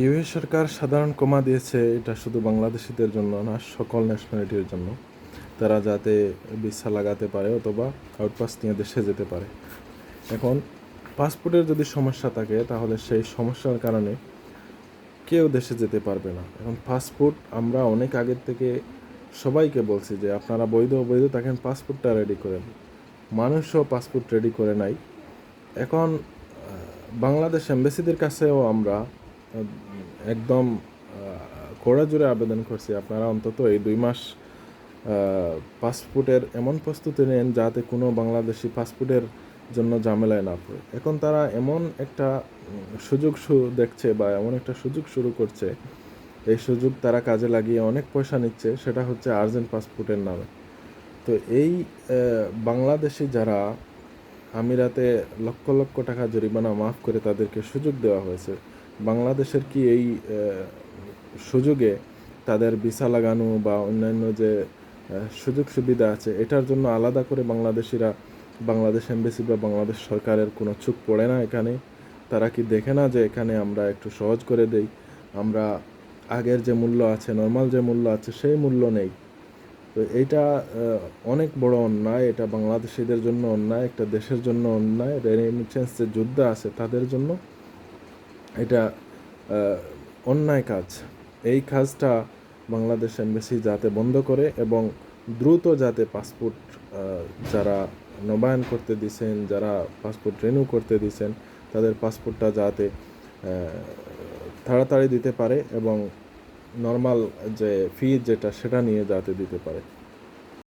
US সরকার সাধারণ কমা দিয়েছে, এটা শুধু বাংলাদেশিদের জন্য না, সকল ন্যাশনালিটির জন্য। তারা যাতে ভিসা লাগাতে পারে অথবা আউটপাস নিয়ে দেশে যেতে পারে। এখন পাসপোর্টের যদি সমস্যা থাকে, তাহলে সেই সমস্যার কারণে কেউ দেশে যেতে পারবে না। এখন পাসপোর্ট আমরা অনেক আগের থেকে সবাইকে বলছি যে, আপনারা বৈধ অবৈধ থাকেন পাসপোর্টটা রেডি করেন। মানুষও পাসপোর্ট রেডি করে নাই। এখন বাংলাদেশ এম্বাসিদের কাছেও আমরা একদম কড়া জোরে আবেদন করছি। আপনারা অন্তত এই দুই মাস পাসপোর্টের এমন প্রস্তুতি নেন যাতে কোনো বাংলাদেশি পাসপোর্টের জন্য ঝামেলায় না পড়ে। এখন তারা এমন একটা সুযোগ দেখছে বা এমন একটা সুযোগ শুরু করছে। এই সুযোগ তারা কাজে লাগিয়ে অনেক পয়সা নিচ্ছে, সেটা হচ্ছে আর্জেন্ট পাসপোর্টের নামে। তো এই বাংলাদেশি যারা আমিরাতে লক্ষ লক্ষ টাকা জরিমানা মাফ করে তাদেরকে সুযোগ দেওয়া হয়েছে বাংলাদেশের কি এই সুযোগে তাদের ভিসা লাগানো বা অন্যান্য যে সুযোগ সুবিধা আছে, এটার জন্য আলাদা করে বাংলাদেশিরা, বাংলাদেশ এমবেসি বা বাংলাদেশ সরকারের কোনো চুপ পড়ে না এখানে? তারা কি দেখে না যে এখানে আমরা একটু সহজ করে দেই? আমরা আগের যে মূল্য আছে, নর্মাল যে মূল্য আছে, সেই মূল্য নেই। তো এইটা অনেক বড় অন্যায়, এটা বাংলাদেশিদের জন্য অন্যায়, একটা দেশের জন্য অন্যায় রেমিটেন্স যে যোদ্ধা আছে তাদের জন্য। এটা অন্যায় কাজ। এই কাজটা বাংলাদেশ এমবেসি যাতে বন্ধ করে এবং দ্রুত যাতে পাসপোর্ট যারা নবায়ন করতে দিছেন, যারা পাসপোর্ট রিনিউ করতে দিছেন, তাদের পাসপোর্টটা যাতে তাড়াতাড়ি দিতে পারে এবং নর্মাল যে ফি যেটা, সেটা নিয়ে যাতে দিতে পারে।